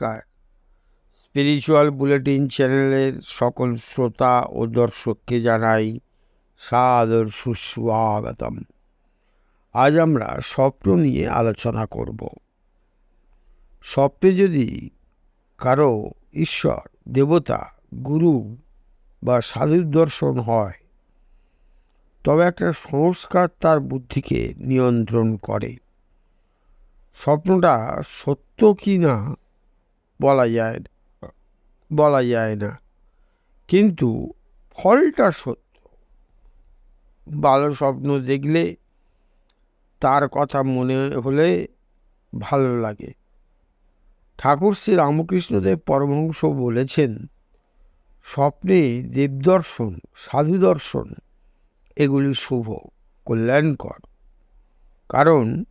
নমস্কার। Spiritual bulletin চ্যানেলের সকল শ্রোতা ও দর্শককে জানাই সাদর সুস্বাগতম। আজ আমরা স্বপ্ন নিয়ে আলোচনা করব। স্বপ্নে যদি কারও ঈশ্বর, দেবতা, গুরু বা সাধুর দর্শন হয়, তবে একটা সংস্কার তার বুদ্ধিকে নিয়ন্ত্রণ করে। স্বপ্নটা সত্য কি না বলা যায় না। বলা যায় না। কিন্তু ফলটা সত্য। ভালো স্বপ্ন দেখলে তার কথা মনে হলে ভালো লাগে। ঠাকুর শ্রী রামকৃষ্ণদেব পরমহংস বলেছেন, স্বপ্নে দেবদর্শন সাধু দর্শন এগুলি শুভ, কল্যাণকর। কারণ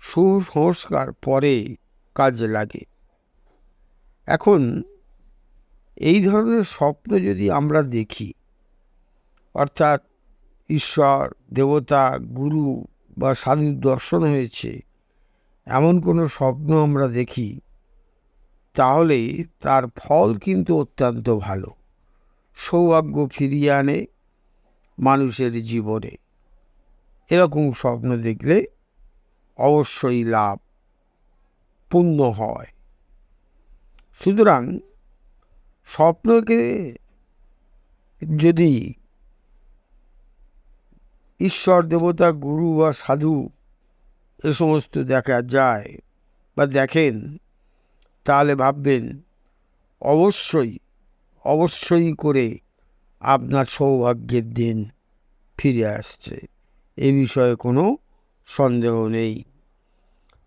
সুসংস্কার পরে কাজে লাগে। এখন এই ধরনের স্বপ্ন যদি আমরা দেখি, অর্থাৎ ঈশ্বর, দেবতা, গুরু বা সাধুর দর্শন হয়েছে, এমন কোনো স্বপ্ন আমরা দেখি, তাহলে তার ফল কিন্তু অত্যন্ত ভালো। সৌভাগ্য ফিরিয়ে আনে মানুষের জীবনে। এরকম স্বপ্ন দেখলে অবশ্যই লাভ পূর্ণ হয়। সুতরাং স্বপ্নকে যদি ঈশ্বর, দেবতা, গুরু বা সাধু এ সমস্ত দেখা যায় বা দেখেন, তাহলে ভাববেন অবশ্যই অবশ্যই করে আপনার সৌভাগ্যের দিন ফিরে আসছে। এ বিষয়ে কোনো সন্দেহ নেই।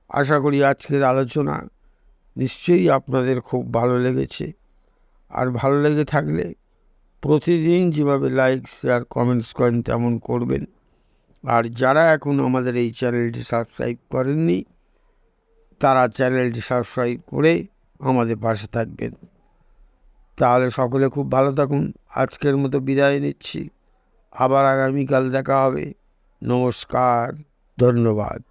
আশা করি আজকের আলোচনা নিশ্চয়ই আপনাদের খুব ভালো লেগেছে। আর ভালো লেগে থাকলে প্রতিদিন যেভাবে লাইক শেয়ার কমেন্টস করেন তেমন করবেন। আর যারা এখন আমাদের এই চ্যানেলটি সাবস্ক্রাইব করেননি, তারা চ্যানেলটি সাবস্ক্রাইব করে আমাদের পাশে থাকবেন। তাহলে সকলে খুব ভালো থাকুন। আজকের মতো বিদায় নিচ্ছি। আবার আগামীকাল দেখা হবে। নমস্কার, ধন্যবাদ।